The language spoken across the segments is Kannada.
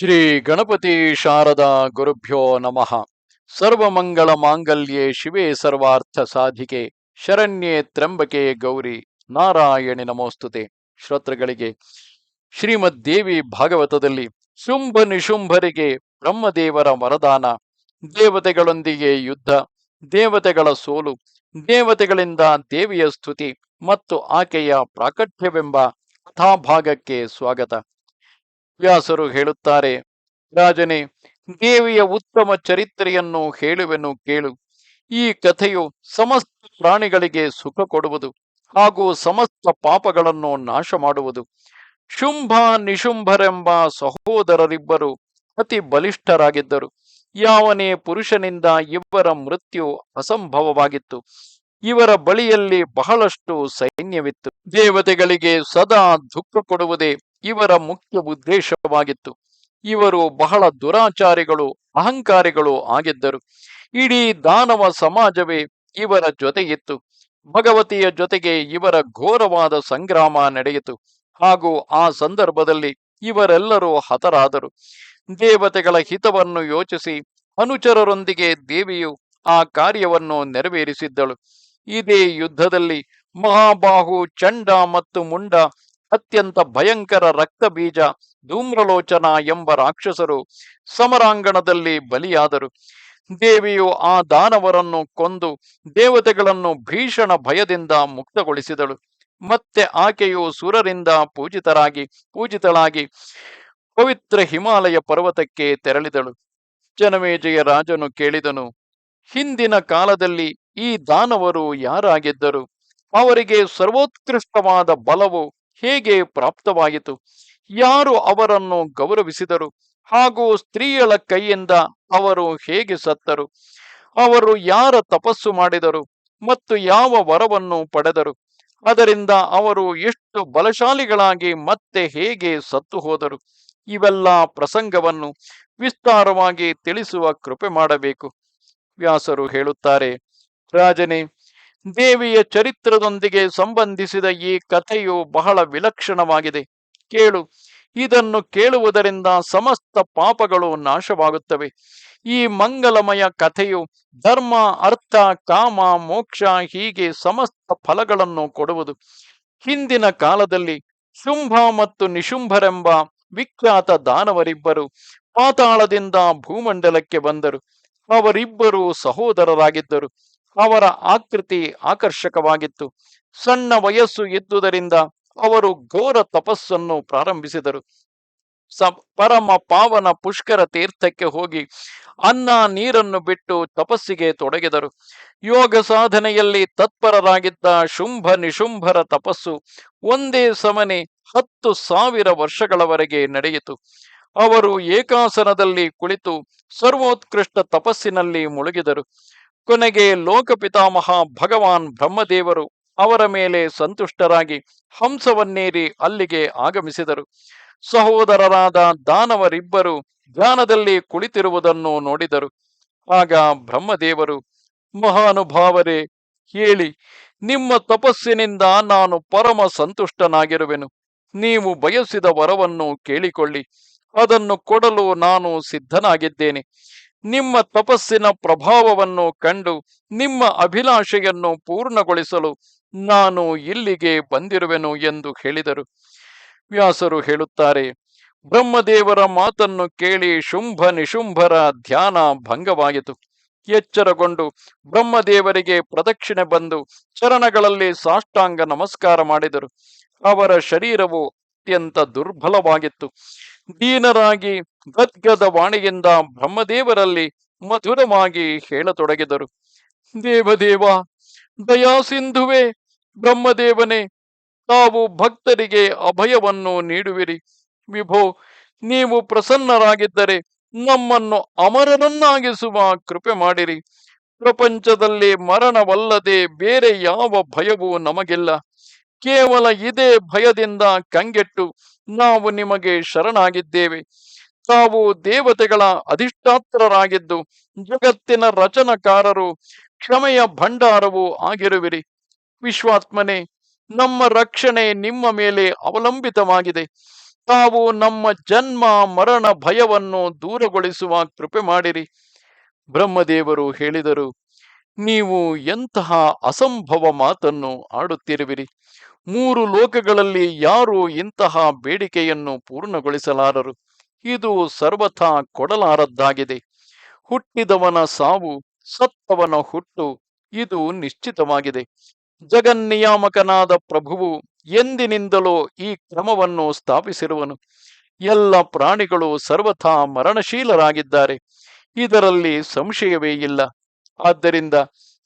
ಶ್ರೀ ಗಣಪತಿ ಶಾರದಾ ಗುರುಭ್ಯೋ ನಮಃ. ಸರ್ವಮಂಗಳ ಮಾಂಗಲ್ಯೆ ಶಿವೆ ಸರ್ವಾರ್ಥ ಸಾಧಿಕೆ, ಶರಣ್ಯೆ ತ್ರಂಬಕೆ ಗೌರಿ ನಾರಾಯಣಿ ನಮೋಸ್ತುತೆ. ಶ್ರೋತೃಗಳಿಗೆ ಶ್ರೀಮದ್ ದೇವಿ ಭಾಗವತದಲ್ಲಿ ಶುಂಭ ನಿಶುಂಭರಿಗೆ ಬ್ರಹ್ಮದೇವರ ವರದಾನ, ದೇವತೆಗಳೊಂದಿಗೆ ಯುದ್ಧ, ದೇವತೆಗಳ ಸೋಲು, ದೇವತೆಗಳಿಂದ ದೇವಿಯ ಸ್ತುತಿ ಮತ್ತು ಆಕೆಯ ಪ್ರಾಕಟ್ಯವೆಂಬ ಕಥಾಭಾಗಕ್ಕೆ ಸ್ವಾಗತ. ವ್ಯಾಸರು ಹೇಳುತ್ತಾರೆ, ರಾಜನೇ, ದೇವಿಯ ಉತ್ತಮ ಚರಿತ್ರೆಯನ್ನು ಹೇಳುವೆನು ಕೇಳು. ಈ ಕಥೆಯು ಸಮಸ್ತ ಪ್ರಾಣಿಗಳಿಗೆ ಸುಖ ಕೊಡುವುದು ಹಾಗೂ ಸಮಸ್ತ ಪಾಪಗಳನ್ನು ನಾಶ ಮಾಡುವುದು ಶುಂಭ ನಿಶುಂಭರೆಂಬ ಸಹೋದರರಿಬ್ಬರು ಅತಿ ಬಲಿಷ್ಠರಾಗಿದ್ದರು. ಯಾವನೇ ಪುರುಷನಿಂದ ಇವರ ಮೃತ್ಯು ಅಸಂಭವವಾಗಿತ್ತು. ಇವರ ಬಳಿಯಲ್ಲಿ ಬಹಳಷ್ಟು ಸೈನ್ಯವಿತ್ತು. ದೇವತೆಗಳಿಗೆ ಸದಾ ದುಃಖ ಕೊಡುವುದೇ ಇವರ ಮುಖ್ಯ ಉದ್ದೇಶವಾಗಿತ್ತು. ಇವರು ಬಹಳ ದುರಾಚಾರಿಗಳು, ಅಹಂಕಾರಿಗಳು ಆಗಿದ್ದರು. ಇಡೀ ದಾನವ ಸಮಾಜವೇ ಇವರ ಜೊತೆಗಿತ್ತು ಭಗವತಿಯ ಜೊತೆಗೆ ಇವರ ಘೋರವಾದ ಸಂಗ್ರಾಮ ನಡೆಯಿತು. ಹಾಗೂ ಆ ಸಂದರ್ಭದಲ್ಲಿ ಇವರೆಲ್ಲರೂ ಹತರಾದರು. ದೇವತೆಗಳ ಹಿತವನ್ನು ಯೋಚಿಸಿ ಅನುಚರರೊಂದಿಗೆ ದೇವಿಯು ಆ ಕಾರ್ಯವನ್ನು ನೆರವೇರಿಸಿದ್ದಳು. ಇದೇ ಯುದ್ಧದಲ್ಲಿ ಮಹಾಬಾಹು, ಚಂಡ ಮತ್ತು ಮುಂಡ ಅತ್ಯಂತ ಭಯಂಕರ ರಕ್ತಬೀಜ ಧೂಮ್ರಲೋಚನ ಎಂಬ ರಾಕ್ಷಸರು ಸಮರಾಂಗಣದಲ್ಲಿ ಬಲಿಯಾದರು. ದೇವಿಯು ಆ ದಾನವರನ್ನು ಕೊಂದು ದೇವತೆಗಳನ್ನು ಭೀಷಣ ಭಯದಿಂದ ಮುಕ್ತಗೊಳಿಸಿದಳು. ಮತ್ತೆ ಆಕೆಯು ಸುರರಿಂದ ಪೂಜಿತರಾಗಿ, ಪೂಜಿತಳಾಗಿ ಪವಿತ್ರ ಹಿಮಾಲಯ ಪರ್ವತಕ್ಕೆ ತೆರಳಿದಳು. ಜನಮೇಜಯ ರಾಜನು ಕೇಳಿದನು, ಹಿಂದಿನ ಕಾಲದಲ್ಲಿ ಈ ದಾನವರು ಯಾರಾಗಿದ್ದರು? ಅವರಿಗೆ ಸರ್ವೋತ್ಕೃಷ್ಟವಾದ ಬಲವು ಹೇಗೆ ಪ್ರಾಪ್ತವಾಯಿತು? ಯಾರು ಅವರನ್ನು ಗೌರವಿಸಿದರು? ಹಾಗೂ ಸ್ತ್ರೀಯಳ ಕೈಯಿಂದ ಅವರು ಹೇಗೆ ಸತ್ತರು? ಅವರು ಯಾರ ತಪಸ್ಸು ಮಾಡಿದರು? ಮತ್ತು ಯಾವ ವರವನ್ನು ಪಡೆದರು? ಅದರಿಂದ ಅವರು ಎಷ್ಟು ಬಲಶಾಲಿಗಳಾಗಿ ಮತ್ತೆ ಹೇಗೆ ಸತ್ತು ಹೋದರು? ಇವೆಲ್ಲ ಪ್ರಸಂಗವನ್ನು ವಿಸ್ತಾರವಾಗಿ ತಿಳಿಸುವ ಕೃಪೆ ಮಾಡಬೇಕು. ವ್ಯಾಸರು ಹೇಳುತ್ತಾರೆ, ರಾಜನೇ ದೇವಿಯ ಚರಿತ್ರದೊಂದಿಗೆ ಸಂಬಂಧಿಸಿದ ಈ ಕಥೆಯು ಬಹಳ ವಿಲಕ್ಷಣವಾಗಿದೆ. ಕೇಳು. ಇದನ್ನು ಕೇಳುವುದರಿಂದ ಸಮಸ್ತ ಪಾಪಗಳು ನಾಶವಾಗುತ್ತವೆ. ಈ ಮಂಗಲಮಯ ಕಥೆಯು ಧರ್ಮ, ಅರ್ಥ, ಕಾಮ, ಮೋಕ್ಷ ಹೀಗೆ ಸಮಸ್ತ ಫಲಗಳನ್ನು ಕೊಡುವುದು. ಹಿಂದಿನ ಕಾಲದಲ್ಲಿ ಶುಂಭ ಮತ್ತು ನಿಶುಂಭರೆಂಬ ವಿಖ್ಯಾತ ದಾನವರಿಬ್ಬರು ಪಾತಾಳದಿಂದ ಭೂಮಂಡಲಕ್ಕೆ ಬಂದರು. ಅವರಿಬ್ಬರು ಸಹೋದರರಾಗಿದ್ದರು. ಅವರ ಆಕೃತಿ ಆಕರ್ಷಕವಾಗಿತ್ತು. ಸಣ್ಣ ವಯಸ್ಸು ಇದ್ದುದರಿಂದ ಅವರು ಘೋರ ತಪಸ್ಸನ್ನು ಪ್ರಾರಂಭಿಸಿದರು. ಸ ಪರಮ ಪಾವನ ಪುಷ್ಕರ ತೀರ್ಥಕ್ಕೆ ಹೋಗಿ ಅನ್ನ ನೀರನ್ನು ಬಿಟ್ಟು ತಪಸ್ಸಿಗೆ ತೊಡಗಿದರು. ಯೋಗ ಸಾಧನೆಯಲ್ಲಿ ತತ್ಪರರಾಗಿದ್ದ ಶುಂಭ ನಿಶುಂಭರ ತಪಸ್ಸು ಒಂದೇ ಸಮನೆ ಹತ್ತು ಸಾವಿರ ವರ್ಷಗಳವರೆಗೆ ನಡೆಯಿತು. ಅವರು ಏಕಾಸನದಲ್ಲಿ ಕುಳಿತು ಸರ್ವೋತ್ಕೃಷ್ಟ ತಪಸ್ಸಿನಲ್ಲಿ ಮುಳುಗಿದರು. ಕೊನೆಗೆ ಲೋಕಪಿತಾಮಹ ಭಗವಾನ್ ಬ್ರಹ್ಮದೇವರು ಅವರ ಮೇಲೆ ಸಂತುಷ್ಟರಾಗಿ ಹಂಸವನ್ನೇರಿ ಅಲ್ಲಿಗೆ ಆಗಮಿಸಿದರು. ಸಹೋದರರಾದ ದಾನವರಿಬ್ಬರು ಧ್ಯಾನದಲ್ಲಿ ಕುಳಿತಿರುವುದನ್ನು ನೋಡಿದರು. ಆಗ ಬ್ರಹ್ಮದೇವರು, ಮಹಾನುಭಾವರೇ, ಹೇಳಿ, ನಿಮ್ಮ ತಪಸ್ಸಿನಿಂದ ನಾನು ಪರಮ ಸಂತುಷ್ಟನಾಗಿರುವೆನು. ನೀವು ಬಯಸಿದ ವರವನ್ನು ಕೇಳಿಕೊಳ್ಳಿ. ಅದನ್ನು ಕೊಡಲು ನಾನು ಸಿದ್ಧನಾಗಿದ್ದೇನೆ. ನಿಮ್ಮ ತಪಸ್ಸಿನ ಪ್ರಭಾವವನ್ನು ಕಂಡು, ನಿಮ್ಮ ಅಭಿಲಾಷೆಯನ್ನು ಪೂರ್ಣಗೊಳಿಸಲು ನಾನು ಇಲ್ಲಿಗೆ ಬಂದಿರುವೆನು ಎಂದು ಹೇಳಿದರು. ವ್ಯಾಸರು ಹೇಳುತ್ತಾರೆ, ಬ್ರಹ್ಮದೇವರ ಮಾತನ್ನು ಕೇಳಿ ಶುಂಭ ನಿಶುಂಭರ ಧ್ಯಾನ ಭಂಗವಾಯಿತು. ಎಚ್ಚರಗೊಂಡು ಬ್ರಹ್ಮದೇವರಿಗೆ ಪ್ರದಕ್ಷಿಣೆ ಬಂದು ಚರಣಗಳಲ್ಲಿ ಸಾಷ್ಟಾಂಗ ನಮಸ್ಕಾರ ಮಾಡಿದರು. ಅವರ ಶರೀರವು ಅತ್ಯಂತ ದುರ್ಬಲವಾಗಿತ್ತು. ದೀನರಾಗಿ ಗದ್ಗದ ವಾಣಿಯಿಂದ ಬ್ರಹ್ಮದೇವರಲ್ಲಿ ಮಧುರವಾಗಿ ಹೇಳತೊಡಗಿದರು. ದೇವದೇವ ದಯಾಸಿಂಧುವೆ ಬ್ರಹ್ಮದೇವನೇ, ತಾವು ಭಕ್ತರಿಗೆ ಅಭಯವನ್ನು ನೀಡುವಿರಿ. ವಿಭೋ, ನೀವು ಪ್ರಸನ್ನರಾಗಿದ್ದರೆ ನಮ್ಮನ್ನು ಅಮರನನ್ನಾಗಿಸುವ ಕೃಪೆ ಮಾಡಿರಿ. ಪ್ರಪಂಚದಲ್ಲಿ ಮರಣವಲ್ಲದೆ ಬೇರೆ ಯಾವ ಭಯವೂ ನಮಗಿಲ್ಲ. ಕೇವಲ ಇದೇ ಭಯದಿಂದ ಕಂಗೆಟ್ಟು ನಾವು ನಿಮಗೆ ಶರಣಾಗಿದ್ದೇವೆ. ತಾವು ದೇವತೆಗಳ ಅಧಿಷ್ಠಾತ್ರರಾಗಿದ್ದು ಜಗತ್ತಿನ ರಚನಕಾರರು ಕ್ಷಮೆಯ ಭಂಡಾರವೂ ಆಗಿರುವಿರಿ. ವಿಶ್ವಾತ್ಮನೆ, ನಮ್ಮ ರಕ್ಷಣೆ ನಿಮ್ಮ ಮೇಲೆ ಅವಲಂಬಿತವಾಗಿದೆ. ತಾವು ನಮ್ಮ ಜನ್ಮ ಮರಣ ಭಯವನ್ನು ದೂರಗೊಳಿಸುವ ಕೃಪೆ ಮಾಡಿರಿ. ಬ್ರಹ್ಮದೇವರು ಹೇಳಿದರು, ನೀವು ಎಂತಹ ಅಸಂಭವ ಮಾತನ್ನು ಆಡುತ್ತಿರುವಿರಿ. ಮೂರು ಲೋಕಗಳಲ್ಲಿ ಯಾರು ಇಂತಹ ಬೇಡಿಕೆಯನ್ನು ಪೂರ್ಣಗೊಳಿಸಲಾರರು. ಇದು ಸರ್ವಥಾ ಕೊಡಲಾರದ್ದಾಗಿದೆ. ಹುಟ್ಟಿದವನ ಸಾವು ಸತ್ತವನ ಹುಟ್ಟು ಇದು ನಿಶ್ಚಿತವಾಗಿದೆ. ಜಗನ್ನಿಯಾಮಕನಾದ ಪ್ರಭುವು ಎಂದಿನಿಂದಲೋ ಈ ಕ್ರಮವನ್ನು ಸ್ಥಾಪಿಸಿರುವನು. ಎಲ್ಲ ಪ್ರಾಣಿಗಳು ಸರ್ವಥಾ ಮರಣಶೀಲರಾಗಿದ್ದಾರೆ. ಇದರಲ್ಲಿ ಸಂಶಯವೇ ಇಲ್ಲ. ಆದ್ದರಿಂದ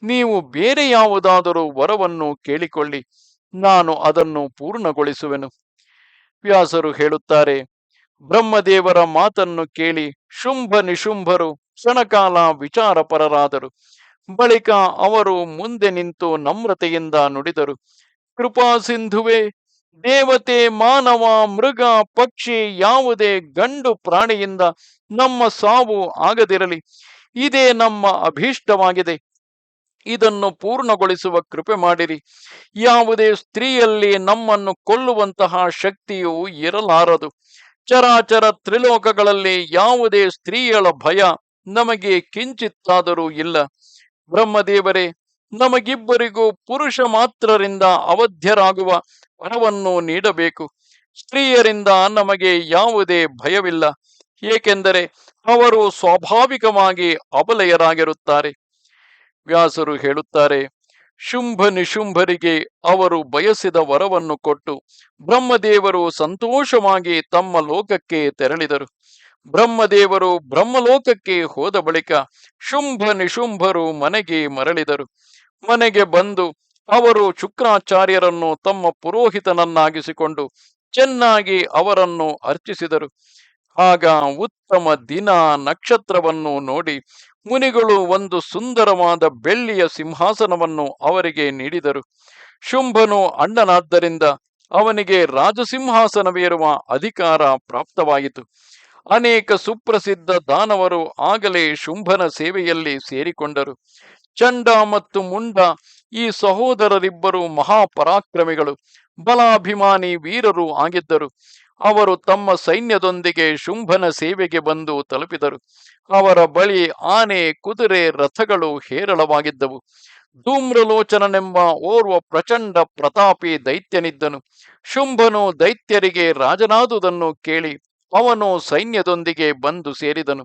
ನೀವು ಬೇರೆ ಯಾವುದಾದರೂ ವರವನ್ನು ಕೇಳಿಕೊಳ್ಳಿ. ನಾನು ಅದನ್ನು ಪೂರ್ಣಗೊಳಿಸುವೆನು. ವ್ಯಾಸರು ಹೇಳುತ್ತಾರೆ ಬ್ರಹ್ಮದೇವರ ಮಾತನ್ನು ಕೇಳಿ ಶುಂಭ ನಿಶುಂಭರು ಕ್ಷಣಕಾಲ ವಿಚಾರಪರರಾದರು. ಬಳಿಕ ಅವರು ಮುಂದೆ ನಿಂತು ನಮ್ರತೆಯಿಂದ ನುಡಿದರು. ಕೃಪಾ ಸಿಂಧುವೆ, ದೇವತೆ ಮಾನವ ಮೃಗ ಪಕ್ಷಿ ಯಾವುದೇ ಗಂಡು ಪ್ರಾಣಿಯಿಂದ ನಮ್ಮ ಸಾವು ಆಗದಿರಲಿ. ಇದೇ ನಮ್ಮ ಅಭೀಷ್ಟವಾಗಿದೆ. ಇದನ್ನು ಪೂರ್ಣಗೊಳಿಸುವ ಕೃಪೆ ಮಾಡಿರಿ. ಯಾವುದೇ ಸ್ತ್ರೀಯಲ್ಲಿ ನಮ್ಮನ್ನು ಕೊಲ್ಲುವಂತಹ ಶಕ್ತಿಯು ಇರಲಾರದು. ಚರಾಚರ ತ್ರಿಲೋಕಗಳಲ್ಲಿ ಯಾವುದೇ ಸ್ತ್ರೀಯಳ ಭಯ ನಮಗೆ ಕಿಂಚಿತ್ತಾದರೂ ಇಲ್ಲ. ಬ್ರಹ್ಮದೇವರೇ, ನಮಗಿಬ್ಬರಿಗೂ ಪುರುಷ ಮಾತ್ರರಿಂದ ಅವಧ್ಯರಾಗುವ ವರವನ್ನು ನೀಡಬೇಕು. ಸ್ತ್ರೀಯರಿಂದ ನಮಗೆ ಯಾವುದೇ ಭಯವಿಲ್ಲ. ಏಕೆಂದರೆ ಅವರು ಸ್ವಾಭಾವಿಕವಾಗಿ ಅಬಲೆಯರಾಗಿರುತ್ತಾರೆ. ವ್ಯಾಸರು ಹೇಳುತ್ತಾರೆ ಶುಂಭ ನಿಶುಂಭರಿಗೆ ಅವರು ಬಯಸಿದ ವರವನ್ನು ಕೊಟ್ಟು ಬ್ರಹ್ಮದೇವರು ಸಂತೋಷವಾಗಿ ತಮ್ಮ ಲೋಕಕ್ಕೆ ತೆರಳಿದರು. ಬ್ರಹ್ಮದೇವರು ಬ್ರಹ್ಮಲೋಕಕ್ಕೆ ಹೋದ ಬಳಿಕ ಶುಂಭ ನಿಶುಂಭರು ಮನೆಗೆ ಮರಳಿದರು. ಮನೆಗೆ ಬಂದು ಅವರು ಶುಕ್ರಾಚಾರ್ಯರನ್ನು ತಮ್ಮ ಪುರೋಹಿತನನ್ನಾಗಿಸಿಕೊಂಡು ಚೆನ್ನಾಗಿ ಅವರನ್ನು ಅರ್ಚಿಸಿದರು. ಆಗ ಉತ್ತಮ ದಿನ ನಕ್ಷತ್ರವನ್ನು ನೋಡಿ ಮುನಿಗಳು ಒಂದು ಸುಂದರವಾದ ಬೆಳ್ಳಿಯ ಸಿಂಹಾಸನವನ್ನು ಅವರಿಗೆ ನೀಡಿದರು. ಶುಂಭನು ಅಣ್ಣನಾದ್ದರಿಂದ ಅವನಿಗೆ ರಾಜಸಿಂಹಾಸನವೇರುವ ಅಧಿಕಾರ ಪ್ರಾಪ್ತವಾಯಿತು. ಅನೇಕ ಸುಪ್ರಸಿದ್ಧ ದಾನವರು ಆಗಲೇ ಶುಂಭನ ಸೇವೆಯಲ್ಲಿ ಸೇರಿಕೊಂಡರು. ಚಂಡ ಮತ್ತು ಮುಂಡ, ಈ ಸಹೋದರರಿಬ್ಬರು ಮಹಾಪರಾಕ್ರಮಿಗಳು, ಬಲಾಭಿಮಾನಿ ವೀರರು ಆಗಿದ್ದರು. ಅವರು ತಮ್ಮ ಸೈನ್ಯದೊಂದಿಗೆ ಶುಂಭನ ಸೇವೆಗೆ ಬಂದು ತಲುಪಿದರು. ಅವರ ಬಳಿ ಆನೆ, ಕುದುರೆ, ರಥಗಳು ಹೇರಳವಾಗಿದ್ದವು. ಧೂಮ್ರಲೋಚನನೆಂಬ ಓರ್ವ ಪ್ರಚಂಡ ಪ್ರತಾಪಿ ದೈತ್ಯನಿದ್ದನು. ಶುಂಭನು ದೈತ್ಯರಿಗೆ ರಾಜನಾದುದನ್ನು ಕೇಳಿ ಅವನು ಸೈನ್ಯದೊಂದಿಗೆ ಬಂದು ಸೇರಿದನು.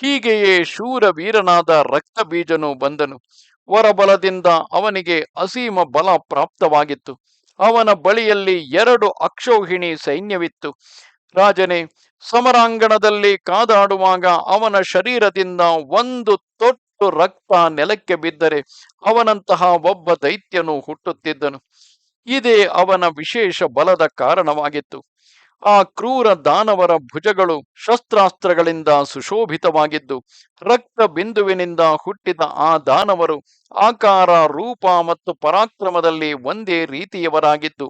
ಹೀಗೆಯೇ ಶೂರ ವೀರನಾದ ರಕ್ತಬೀಜನು ಬಂದನು. ವರಬಲದಿಂದ ಅವನಿಗೆ ಅಸೀಮ ಬಲ ಪ್ರಾಪ್ತವಾಗಿತ್ತು. ಅವನ ಬಳಿಯಲ್ಲಿ ಎರಡು ಅಕ್ಷೋಹಿಣಿ ಸೈನ್ಯವಿತ್ತು. ರಾಜನೇ, ಸಮರಾಂಗಣದಲ್ಲಿ ಕಾದಾಡುವಾಗ ಅವನ ಶರೀರದಿಂದ ಒಂದು ತೊಟ್ಟು ರಕ್ತ ನೆಲಕ್ಕೆ ಬಿದ್ದರೆ ಅವನಂತಹ ಒಬ್ಬ ದೈತ್ಯನು ಹುಟ್ಟುತ್ತಿದ್ದನು. ಇದೇ ಅವನ ವಿಶೇಷ ಬಲದ ಕಾರಣವಾಗಿತ್ತು. ಆ ಕ್ರೂರ ದಾನವರ ಭುಜಗಳು ಶಸ್ತ್ರಾಸ್ತ್ರಗಳಿಂದ ಸುಶೋಭಿತವಾಗಿದ್ದು, ರಕ್ತ ಬಿಂದುವಿನಿಂದ ಹುಟ್ಟಿದ ಆ ದಾನವರು ಆಕಾರ, ರೂಪ ಮತ್ತು ಪರಾಕ್ರಮದಲ್ಲಿ ಒಂದೇ ರೀತಿಯವರಾಗಿದ್ದು,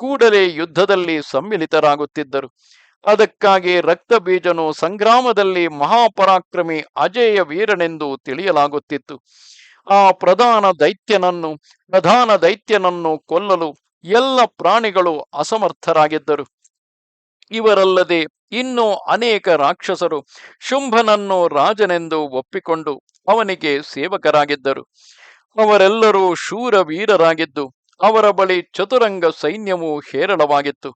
ಕೂಡಲೇ ಯುದ್ಧದಲ್ಲಿ ಸಮ್ಮಿಲಿತರಾಗುತ್ತಿದ್ದರು. ಅದಕ್ಕಾಗಿ ರಕ್ತಬೀಜನು ಸಂಗ್ರಾಮದಲ್ಲಿ ಮಹಾಪರಾಕ್ರಮಿ ಅಜೇಯ ವೀರನೆಂದು ತಿಳಿಯಲಾಗುತ್ತಿತ್ತು. ಆ ಪ್ರಧಾನ ದೈತ್ಯನನ್ನು ಪ್ರಧಾನ ದೈತ್ಯನನ್ನು ಕೊಲ್ಲಲು ಎಲ್ಲ ಪ್ರಾಣಿಗಳು ಅಸಮರ್ಥರಾಗಿದ್ದರು. ಇವರಲ್ಲದೆ ಇನ್ನೂ ಅನೇಕ ರಾಕ್ಷಸರು ಶುಂಭನನ್ನು ರಾಜನೆಂದು ಒಪ್ಪಿಕೊಂಡು ಅವನಿಗೆ ಸೇವಕರಾಗಿದ್ದರು. ಅವರೆಲ್ಲರೂ ಶೂರ ವೀರರಾಗಿದ್ದು ಅವರ ಬಳಿ ಚತುರಂಗ ಸೈನ್ಯವು ಹೇರಳವಾಗಿತ್ತು.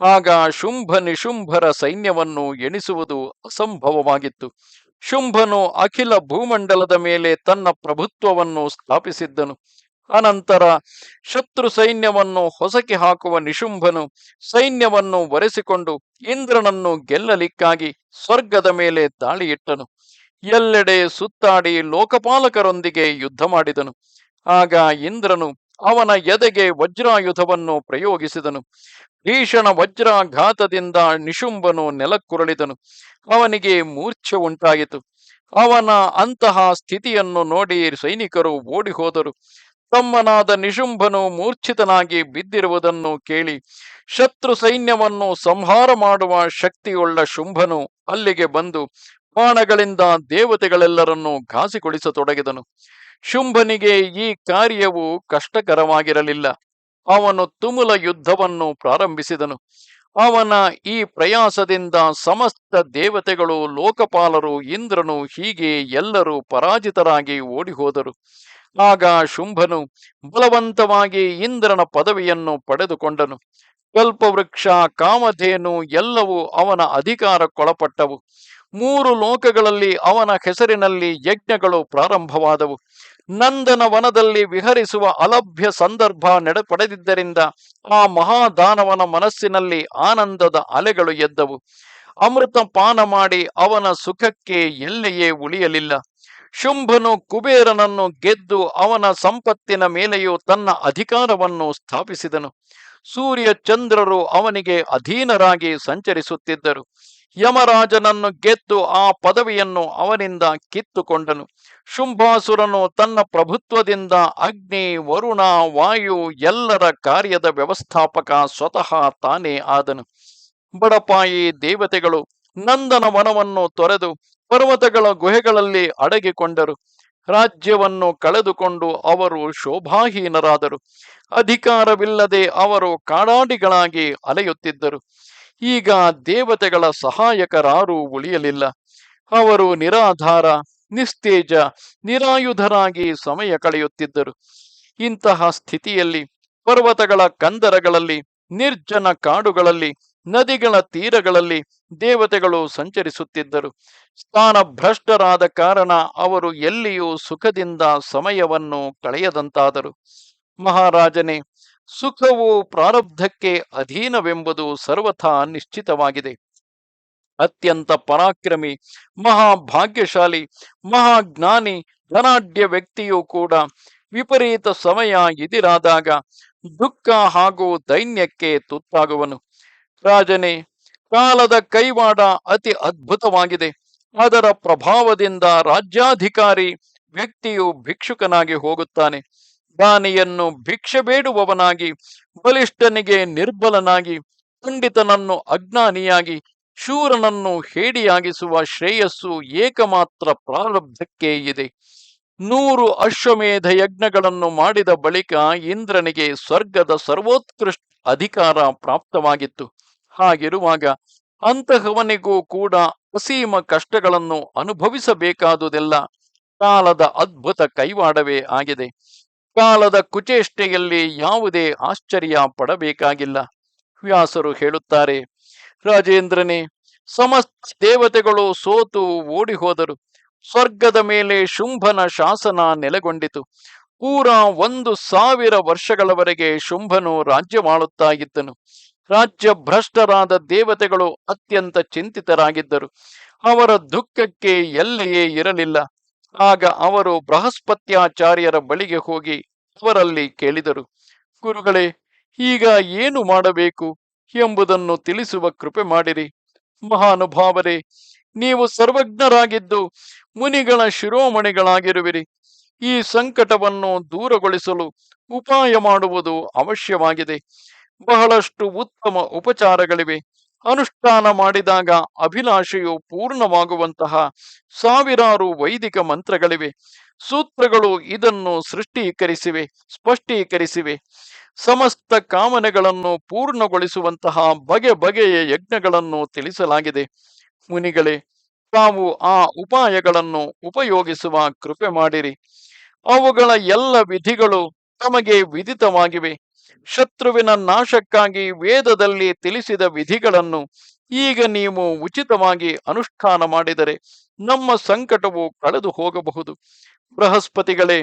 ಆಗ ಶುಂಭ ನಿಶುಂಭರ ಸೈನ್ಯವನ್ನು ಎಣಿಸುವುದು ಅಸಂಭವವಾಗಿತ್ತು. ಶುಂಭನು ಅಖಿಲ ಭೂಮಂಡಲದ ಮೇಲೆ ತನ್ನ ಪ್ರಭುತ್ವವನ್ನು ಸ್ಥಾಪಿಸಿದ್ದನು. ಅನಂತರ ಶತ್ರು ಸೈನ್ಯವನ್ನು ಹೊಸಕಿ ಹಾಕುವ ನಿಶುಂಭನು ಸೈನ್ಯವನ್ನು ಒರೆಸಿಕೊಂಡು ಇಂದ್ರನನ್ನು ಗೆಲ್ಲಲಿಕ್ಕಾಗಿ ಸ್ವರ್ಗದ ಮೇಲೆ ದಾಳಿಯಿಟ್ಟನು. ಎಲ್ಲೆಡೆ ಸುತ್ತಾಡಿ ಲೋಕಪಾಲಕರೊಂದಿಗೆ ಯುದ್ಧ ಮಾಡಿದನು. ಆಗ ಇಂದ್ರನು ಅವನ ಎದೆಗೆ ವಜ್ರಾಯುಧವನ್ನು ಪ್ರಯೋಗಿಸಿದನು. ಭೀಷಣ ವಜ್ರಾಘಾತದಿಂದ ನಿಶುಂಭನು ನೆಲಕ್ಕುರಳಿದನು. ಅವನಿಗೆ ಮೂರ್ಛೆ ಉಂಟಾಯಿತು. ಅವನ ಅಂತಹ ಸ್ಥಿತಿಯನ್ನು ನೋಡಿ ಸೈನಿಕರು ಓಡಿ ಹೋದರು ತಮ್ಮನಾದ ನಿಶುಂಭನು ಮೂರ್ಛಿತನಾಗಿ ಬಿದ್ದಿರುವುದನ್ನು ಕೇಳಿ ಶತ್ರು ಸೈನ್ಯವನ್ನು ಸಂಹಾರ ಮಾಡುವ ಶಕ್ತಿಯುಳ್ಳ ಶುಂಭನು ಅಲ್ಲಿಗೆ ಬಂದು ಬಾಣಗಳಿಂದ ದೇವತೆಗಳೆಲ್ಲರನ್ನು ಘಾಸಿಗೊಳಿಸತೊಡಗಿದನು. ಶುಂಭನಿಗೆ ಈ ಕಾರ್ಯವು ಕಷ್ಟಕರವಾಗಿರಲಿಲ್ಲ. ಅವನು ತುಮುಲ ಯುದ್ಧವನ್ನು ಪ್ರಾರಂಭಿಸಿದನು. ಅವನ ಈ ಪ್ರಯಾಸದಿಂದ ಸಮಸ್ತ ದೇವತೆಗಳು, ಲೋಕಪಾಲರು, ಇಂದ್ರನು ಹೀಗೆ ಎಲ್ಲರೂ ಪರಾಜಿತರಾಗಿ ಓಡಿಹೋದರು. ಆಗ ಶುಂಭನು ಬಲವಂತವಾಗಿ ಇಂದ್ರನ ಪದವಿಯನ್ನು ಪಡೆದುಕೊಂಡನು. ಕಲ್ಪವೃಕ್ಷ, ಕಾಮಧೇನು ಎಲ್ಲವೂ ಅವನ ಅಧಿಕಾರಕ್ಕೊಳಪಟ್ಟವು. ಮೂರು ಲೋಕಗಳಲ್ಲಿ ಅವನ ಹೆಸರಿನಲ್ಲಿ ಯಜ್ಞಗಳು ಪ್ರಾರಂಭವಾದವು. ನಂದನ ವನದಲ್ಲಿ ವಿಹರಿಸುವ ಅಲಭ್ಯ ಸಂದರ್ಭ ನಡೆ, ಪಡೆದಿದ್ದರಿಂದ ಆ ಮಹಾದಾನವನ ಮನಸ್ಸಿನಲ್ಲಿ ಆನಂದದ ಅಲೆಗಳು ಎದ್ದವು. ಅಮೃತ ಪಾನ ಮಾಡಿ ಅವನ ಸುಖಕ್ಕೆ ಎಲ್ಲೆಯೇ ಉಳಿಯಲಿಲ್ಲ. ಶುಂಭನು ಕುಬೇರನನ್ನು ಗೆದ್ದು ಅವನ ಸಂಪತ್ತಿನ ಮೇಲೆಯೂ ತನ್ನ ಅಧಿಕಾರವನ್ನು ಸ್ಥಾಪಿಸಿದನು. ಸೂರ್ಯ ಚಂದ್ರರು ಅವನಿಗೆ ಅಧೀನರಾಗಿ ಸಂಚರಿಸುತ್ತಿದ್ದರು. ಯಮರಾಜನನ್ನು ಗೆದ್ದು ಆ ಪದವಿಯನ್ನು ಅವನಿಂದ ಕಿತ್ತುಕೊಂಡನು. ಶುಂಭಾಸುರನು ತನ್ನ ಪ್ರಭುತ್ವದಿಂದ ಅಗ್ನಿ, ವರುಣ, ವಾಯು ಎಲ್ಲರ ಕಾರ್ಯದ ವ್ಯವಸ್ಥಾಪಕ ಸ್ವತಃ ತಾನೇ ಆದನು. ಬಡಪಾಯಿ ದೇವತೆಗಳು ನಂದನ ವನವನ್ನು ತೊರೆದು ಪರ್ವತಗಳ ಗುಹೆಗಳಲ್ಲಿ ಅಡಗಿಕೊಂಡರು. ರಾಜ್ಯವನ್ನು ಕಳೆದುಕೊಂಡು ಅವರು ಶೋಭಾಹೀನರಾದರು. ಅಧಿಕಾರವಿಲ್ಲದೆ ಅವರು ಕಾಡಾಡಿಗಳಾಗಿ ಅಲೆಯುತ್ತಿದ್ದರು. ಈಗ ದೇವತೆಗಳ ಸಹಾಯಕರಾರೂ ಉಳಿಯಲಿಲ್ಲ. ಅವರು ನಿರಾಧಾರ, ನಿಸ್ತೇಜ, ನಿರಾಯುಧರಾಗಿ ಸಮಯ ಕಳೆಯುತ್ತಿದ್ದರು. ಇಂತಹ ಸ್ಥಿತಿಯಲ್ಲಿ ಪರ್ವತಗಳ ಕಂದರಗಳಲ್ಲಿ, ನಿರ್ಜನ ಕಾಡುಗಳಲ್ಲಿ ನದಿಗಳ ತೀರಗಳಲ್ಲಿ ದೇವತೆಗಳು ಸಂಚರಿಸುತ್ತಿದ್ದರು. ಸ್ಥಾನ ಭ್ರಷ್ಟರಾದ ಕಾರಣ ಅವರು ಎಲ್ಲಿಯೂ ಸುಖದಿಂದ ಸಮಯವನ್ನು ಕಳೆಯದಂತಾದರು. ಮಹಾರಾಜನೇ, ಸುಖವು ಪ್ರಾರಬ್ಧಕ್ಕೆ ಅಧೀನವೆಂಬುದು ಸರ್ವಥಾ ನಿಶ್ಚಿತವಾಗಿದೆ. ಅತ್ಯಂತ ಪರಾಕ್ರಮಿ, ಮಹಾಭಾಗ್ಯಶಾಲಿ, ಮಹಾಜ್ಞಾನಿ, ಧನಾಢ್ಯ ವ್ಯಕ್ತಿಯೂ ಕೂಡ ವಿಪರೀತ ಸಮಯ ಎದಿರಾದಾಗ ದುಃಖ ಹಾಗೂ ದೈನ್ಯಕ್ಕೆ ತುತ್ತಾಗುವನು. ರಾಜನೇ, ಕಾಲದ ಕೈವಾಡ ಅತಿ ಅದ್ಭುತವಾಗಿದೆ. ಅದರ ಪ್ರಭಾವದಿಂದ ರಾಜ್ಯಾಧಿಕಾರಿ ವ್ಯಕ್ತಿಯು ಭಿಕ್ಷುಕನಾಗಿ ಹೋಗುತ್ತಾನೆ. ದಾನಿಯನ್ನು ಭಿಕ್ಷೆ ಬೇಡುವವನಾಗಿ, ಬಲಿಷ್ಠನಿಗೆ ನಿರ್ಬಲನಾಗಿ, ಪಂಡಿತನನ್ನು ಅಜ್ಞಾನಿಯಾಗಿ, ಶೂರನನ್ನು ಹೇಡಿಯಾಗಿಸುವ ಶ್ರೇಯಸ್ಸು ಏಕಮಾತ್ರ ಪ್ರಾರಬ್ಧಕ್ಕೆ ಇದೆ. ನೂರು ಅಶ್ವಮೇಧ ಯಜ್ಞಗಳನ್ನು ಮಾಡಿದ ಬಳಿಕ ಇಂದ್ರನಿಗೆ ಸ್ವರ್ಗದ ಸರ್ವೋತ್ಕೃಷ್ಟ ಅಧಿಕಾರ ಪ್ರಾಪ್ತವಾಗಿತ್ತು. ಹಾಗಿರುವಾಗ ಅಂತಹವನಿಗೂ ಕೂಡ ಅಸೀಮ ಕಷ್ಟಗಳನ್ನು ಅನುಭವಿಸಬೇಕಾದುದೆಲ್ಲ ಕಾಲದ ಅದ್ಭುತ ಕೈವಾಡವೇ ಆಗಿದೆ. ಕಾಲದ ಕುಚೇಷ್ಟೆಯಲ್ಲಿ ಯಾವುದೇ ಆಶ್ಚರ್ಯ ಪಡಬೇಕಾಗಿಲ್ಲ, ವ್ಯಾಸರು ಹೇಳುತ್ತಾರೆ. ರಾಜೇಂದ್ರನೇ, ಸಮಸ್ತ ದೇವತೆಗಳು ಸೋತು ಓಡಿ ಹೋದರು ಸ್ವರ್ಗದ ಮೇಲೆ ಶುಂಭನ ಶಾಸನ ನೆಲೆಗೊಂಡಿತು. ಪೂರಾ ಒಂದು ಸಾವಿರ ವರ್ಷಗಳವರೆಗೆ ಶುಂಭನು ರಾಜ್ಯವಾಳುತ್ತಾ ಇದ್ದನು ರಾಜ್ಯ ಭ್ರಷ್ಟರಾದ ದೇವತೆಗಳು ಅತ್ಯಂತ ಚಿಂತಿತರಾಗಿದ್ದರು. ಅವರ ದುಃಖಕ್ಕೆ ಎಲ್ಲೆಯೇ ಇರಲಿಲ್ಲ. ಆಗ ಅವರು ಬೃಹಸ್ಪತ್ಯಾಚಾರ್ಯರ ಬಳಿಗೆ ಹೋಗಿ ಅವರಲ್ಲಿ ಕೇಳಿದರು, ಗುರುಗಳೇ, ಈಗ ಏನು ಮಾಡಬೇಕು ಎಂಬುದನ್ನು ತಿಳಿಸುವ ಕೃಪೆ ಮಾಡಿರಿ. ಮಹಾನುಭಾವರೇ, ನೀವು ಸರ್ವಜ್ಞರಾಗಿದ್ದು ಮುನಿಗಳ ಶಿರೋಮಣಿಗಳಾಗಿರುವಿರಿ. ಈ ಸಂಕಟವನ್ನು ದೂರಗೊಳಿಸಲು ಉಪಾಯ ಮಾಡುವುದು ಅವಶ್ಯವಾಗಿದೆ. ಬಹಳಷ್ಟು ಉತ್ತಮ ಉಪಚಾರಗಳಿವೆ. ಅನುಷ್ಠಾನ ಮಾಡಿದಾಗ ಅಭಿಲಾಷೆಯು ಪೂರ್ಣವಾಗುವಂತಹ ಸಾವಿರಾರು ವೈದಿಕ ಮಂತ್ರಗಳಿವೆ. ಸೂತ್ರಗಳು ಇದನ್ನು ಸೃಷ್ಟೀಕರಿಸಿವೆ, ಸ್ಪಷ್ಟೀಕರಿಸಿವೆ. ಸಮಸ್ತ ಕಾಮನೆಗಳನ್ನು ಪೂರ್ಣಗೊಳಿಸುವಂತಹ ಬಗೆ ಬಗೆಯ ಯಜ್ಞಗಳನ್ನು ತಿಳಿಸಲಾಗಿದೆ. ಮುನಿಗಳೇ, ತಾವು ಆ ಉಪಾಯಗಳನ್ನು ಉಪಯೋಗಿಸುವ ಕೃಪೆ ಮಾಡಿರಿ. ಅವುಗಳ ಎಲ್ಲ ವಿಧಿಗಳು ತಮಗೆ ವಿದಿತವಾಗಿವೆ ಶತ್ರುವಿನ ನಾಶಕ್ಕಾಗಿ ವೇದದಲ್ಲಿ ತಿಳಿಸಿದ ವಿಧಿಗಳನ್ನು ಈಗ ನೀವು ಉಚಿತವಾಗಿ ಅನುಷ್ಠಾನ ಮಾಡಿದರೆ ನಮ್ಮ ಸಂಕಟವು ಕಳೆದು ಹೋಗಬಹುದು. ಬೃಹಸ್ಪತಿಗಳೇ,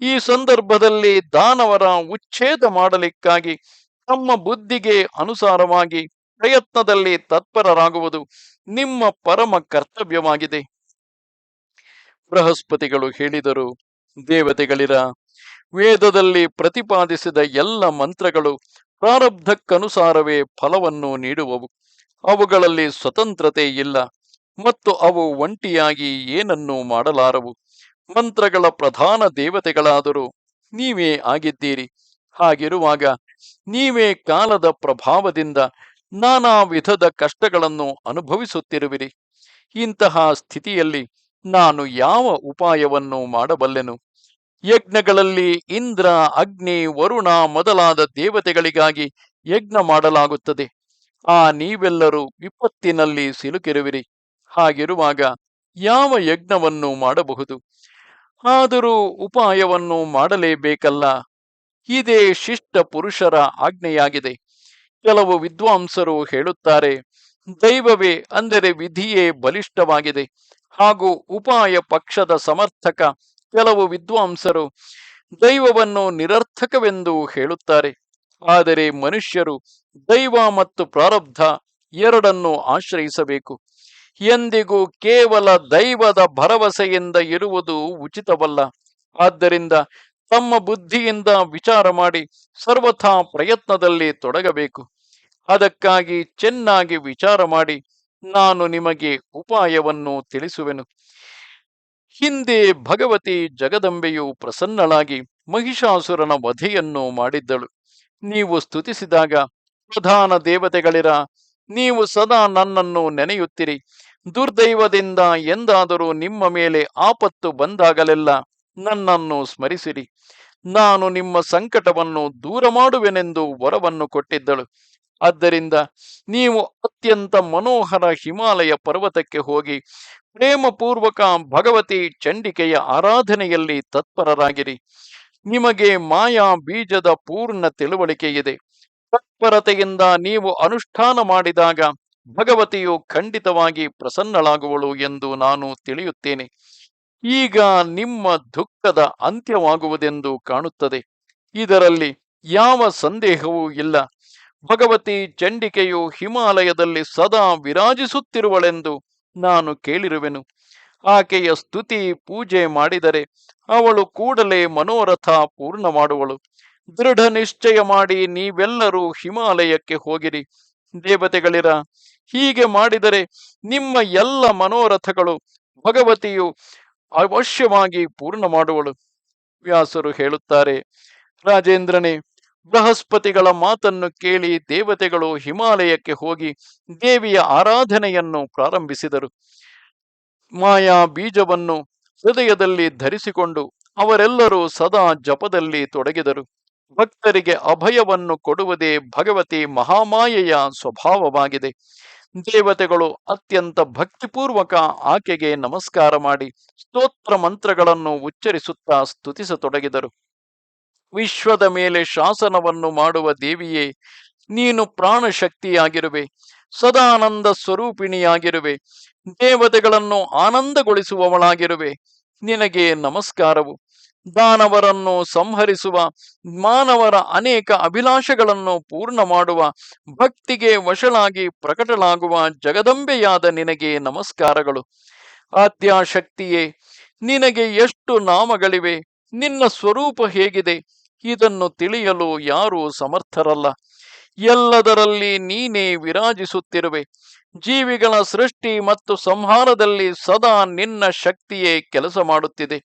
ಈ ಸಂದರ್ಭದಲ್ಲಿ ದಾನವರ ಉಚ್ಛೇದ ಮಾಡಲಿಕ್ಕಾಗಿ ತಮ್ಮ ಬುದ್ಧಿಗೆ ಅನುಸಾರವಾಗಿ ಪ್ರಯತ್ನದಲ್ಲಿ ತತ್ಪರರಾಗುವುದು ನಿಮ್ಮ ಪರಮ ಕರ್ತವ್ಯವಾಗಿದೆ. ಬೃಹಸ್ಪತಿಗಳು ಹೇಳಿದರು, ದೇವತೆಗಳಿರ ವೇದದಲ್ಲಿ ಪ್ರತಿಪಾದಿಸಿದ ಎಲ್ಲ ಮಂತ್ರಗಳು ಪ್ರಾರಬ್ಧಕ್ಕನುಸಾರವೇ ಫಲವನ್ನು ನೀಡುವವು. ಅವುಗಳಲ್ಲಿ ಸ್ವತಂತ್ರತೆ ಇಲ್ಲ. ಮತ್ತು ಅವು ಒಂಟಿಯಾಗಿ ಏನನ್ನೂ ಮಾಡಲಾರವು. ಮಂತ್ರಗಳ ಪ್ರಧಾನ ದೇವತೆಗಳಾದರೂ. ನೀವೇ ಆಗಿದ್ದೀರಿ. ಹಾಗಿರುವಾಗ ನೀವೇ ಕಾಲದ ಪ್ರಭಾವದಿಂದ ನಾನಾ ವಿಧದ ಕಷ್ಟಗಳನ್ನು ಅನುಭವಿಸುತ್ತಿರುವಿರಿ. ಇಂತಹ ಸ್ಥಿತಿಯಲ್ಲಿ ನಾನು ಯಾವ ಉಪಾಯವನ್ನು ಮಾಡಬಲ್ಲೆನು? ಯಜ್ಞಗಳಲ್ಲಿ ಇಂದ್ರ, ಅಗ್ನಿ, ವರುಣ ಮೊದಲಾದ ದೇವತೆಗಳಿಗಾಗಿ ಯಜ್ಞ ಮಾಡಲಾಗುತ್ತದೆ. ಆ ನೀವೆಲ್ಲರೂ ವಿಪತ್ತಿನಲ್ಲಿ ಸಿಲುಕಿರುವಿರಿ. ಹಾಗಿರುವಾಗ ಯಾವ ಯಜ್ಞವನ್ನು ಮಾಡಬಹುದು? ಆದರೂ ಉಪಾಯವನ್ನು ಮಾಡಲೇಬೇಕಲ್ಲ. ಇದೇ ಶಿಷ್ಟ ಪುರುಷರ ಆಜ್ಞೆಯಾಗಿದೆ. ಕೆಲವು ವಿದ್ವಾಂಸರು ಹೇಳುತ್ತಾರೆ, ದೈವವೇ, ಅಂದರೆ ವಿಧಿಯೇ ಬಲಿಷ್ಠವಾಗಿದೆ. ಹಾಗೂ ಉಪಾಯ ಪಕ್ಷದ ಸಮರ್ಥಕ ಕೆಲವು ವಿದ್ವಾಂಸರು ದೈವವನ್ನು ನಿರರ್ಥಕವೆಂದು ಹೇಳುತ್ತಾರೆ. ಆದರೆ ಮನುಷ್ಯರು ದೈವ ಮತ್ತು ಪ್ರಾರಬ್ಧ ಎರಡನ್ನು ಆಶ್ರಯಿಸಬೇಕು. ಎಂದಿಗೂ ಕೇವಲ ದೈವದ ಭರವಸೆಯಿಂದ ಇರುವುದು ಉಚಿತವಲ್ಲ. ಆದ್ದರಿಂದ ತಮ್ಮ ಬುದ್ಧಿಯಿಂದ ವಿಚಾರ ಮಾಡಿ ಸರ್ವಥಾ ಪ್ರಯತ್ನದಲ್ಲಿ ತೊಡಗಬೇಕು. ಅದಕ್ಕಾಗಿ ಚೆನ್ನಾಗಿ ವಿಚಾರ ಮಾಡಿ ನಾನು ನಿಮಗೆ ಉಪಾಯವನ್ನು ತಿಳಿಸುವೆನು. ಹಿಂದೆ ಭಗವತಿ ಜಗದಂಬೆಯು ಪ್ರಸನ್ನಳಾಗಿ ಮಹಿಷಾಸುರನ ವಧೆಯನ್ನು ಮಾಡಿದ್ದಳು. ನೀವು ಸ್ತುತಿಸಿದಾಗ, ಪ್ರಧಾನ ದೇವತೆಗಳಿರ, ನೀವು ಸದಾ ನನ್ನನ್ನು ನೆನೆಯುತ್ತಿರಿ. ದುರ್ದೈವದಿಂದ ಎಂದಾದರೂ ನಿಮ್ಮ ಮೇಲೆ ಆಪತ್ತು ಬಂದಾಗಲೆಲ್ಲ ನನ್ನನ್ನು ಸ್ಮರಿಸಿರಿ. ನಾನು ನಿಮ್ಮ ಸಂಕಟವನ್ನು ದೂರ ಮಾಡುವೆನೆಂದು ವರವನ್ನು ಕೊಟ್ಟಿದ್ದಳು. ಆದ್ದರಿಂದ ನೀವು ಅತ್ಯಂತ ಮನೋಹರ ಹಿಮಾಲಯ ಪರ್ವತಕ್ಕೆ ಹೋಗಿ ಪ್ರೇಮಪೂರ್ವಕ ಭಗವತಿ ಚಂಡಿಕೆಯ ಆರಾಧನೆಯಲ್ಲಿ ತತ್ಪರರಾಗಿರಿ. ನಿಮಗೆ ಮಾಯಾ ಬೀಜದ ಪೂರ್ಣ ತಿಳುವಳಿಕೆ ಇದೆ. ತತ್ಪರತೆಯಿಂದ ನೀವು ಅನುಷ್ಠಾನ ಮಾಡಿದಾಗ ಭಗವತಿಯು ಖಂಡಿತವಾಗಿ ಪ್ರಸನ್ನಳಾಗುವಳು ಎಂದು ನಾನು ತಿಳಿಯುತ್ತೇನೆ. ಈಗ ನಿಮ್ಮ ದುಃಖದ ಅಂತ್ಯವಾಗುವುದೆಂದು ಕಾಣುತ್ತದೆ. ಇದರಲ್ಲಿ ಯಾವ ಸಂದೇಹವೂ ಇಲ್ಲ. ಭಗವತಿ ಚಂಡಿಕೆಯು ಹಿಮಾಲಯದಲ್ಲಿ ಸದಾ ವಿರಾಜಿಸುತ್ತಿರುವಳೆಂದು ನಾನು ಕೇಳಿರುವೆನು. ಆಕೆಯ ಸ್ತುತಿ ಪೂಜೆ ಮಾಡಿದರೆ ಅವಳು ಕೂಡಲೇ ಮನೋರಥ ಪೂರ್ಣ ಮಾಡುವಳು ದೃಢ ನಿಶ್ಚಯ ಮಾಡಿ ನೀವೆಲ್ಲರೂ ಹಿಮಾಲಯಕ್ಕೆ ಹೋಗಿರಿ. ದೇವತೆಗಳಿರ, ಹೀಗೆ ಮಾಡಿದರೆ ನಿಮ್ಮ ಎಲ್ಲ ಮನೋರಥಗಳು ಭಗವತಿಯು ಅವಶ್ಯವಾಗಿ ಪೂರ್ಣ ಮಾಡುವಳು ವ್ಯಾಸರು ಹೇಳುತ್ತಾರೆ, ರಾಜೇಂದ್ರನೇ ಬೃಹಸ್ಪತಿಗಳ ಮಾತನ್ನು ಕೇಳಿ ದೇವತೆಗಳು ಹಿಮಾಲಯಕ್ಕೆ ಹೋಗಿ ದೇವಿಯ ಆರಾಧನೆಯನ್ನು ಪ್ರಾರಂಭಿಸಿದರು. ಮಾಯಾ ಬೀಜವನ್ನು ಹೃದಯದಲ್ಲಿ ಧರಿಸಿಕೊಂಡು ಅವರೆಲ್ಲರೂ ಸದಾ ಜಪದಲ್ಲಿ ತೊಡಗಿದರು. ಭಕ್ತರಿಗೆ ಅಭಯವನ್ನು ಕೊಡುವುದೇ ಭಗವತಿ ಮಹಾಮಾಯೆಯ ಸ್ವಭಾವವಾಗಿದೆ. ದೇವತೆಗಳು ಅತ್ಯಂತ ಭಕ್ತಿಪೂರ್ವಕ ಆಕೆಗೆ ನಮಸ್ಕಾರ ಮಾಡಿ ಸ್ತೋತ್ರ ಮಂತ್ರಗಳನ್ನು ಉಚ್ಚರಿಸುತ್ತಾ ಸ್ತುತಿಸತೊಡಗಿದರು. ವಿಶ್ವದ ಮೇಲೆ ಶಾಸನವನ್ನು ಮಾಡುವ ದೇವಿಯೇ, ನೀನು ಪ್ರಾಣಶಕ್ತಿಯಾಗಿರುವೆ, ಸದಾನಂದ ಸ್ವರೂಪಿಣಿಯಾಗಿರುವೆ, ದೇವತೆಗಳನ್ನು ಆನಂದಗೊಳಿಸುವವಳಾಗಿರುವೆ. ನಿನಗೆ ನಮಸ್ಕಾರವು. ದಾನವರನ್ನು ಸಂಹರಿಸುವ, ಮಾನವರ ಅನೇಕ ಅಭಿಲಾಷೆಗಳನ್ನು ಪೂರ್ಣ ಮಾಡುವ, ಭಕ್ತಿಗೆ ವಶಳಾಗಿ ಪ್ರಕಟಲಾಗುವ ಜಗದಂಬೆಯಾದ ನಿನಗೆ ನಮಸ್ಕಾರಗಳು. ಆದ್ಯಾಶಕ್ತಿಯೇ, ನಿನಗೆ ಎಷ್ಟು ನಾಮಗಳಿವೆ, ನಿನ್ನ ಸ್ವರೂಪ ಹೇಗಿದೆ ಇದನ್ನು ತಿಳಿಯಲು ಯಾರೂ ಸಮರ್ಥರಲ್ಲ. ಎಲ್ಲದರಲ್ಲಿ ನೀನೇ ವಿರಾಜಿಸುತ್ತಿರುವೆ. ಜೀವಿಗಳ ಸೃಷ್ಟಿ ಮತ್ತು ಸಂಹಾರದಲ್ಲಿ ಸದಾ ನಿನ್ನ ಶಕ್ತಿಯೇ ಕೆಲಸ ಮಾಡುತ್ತಿದೆ.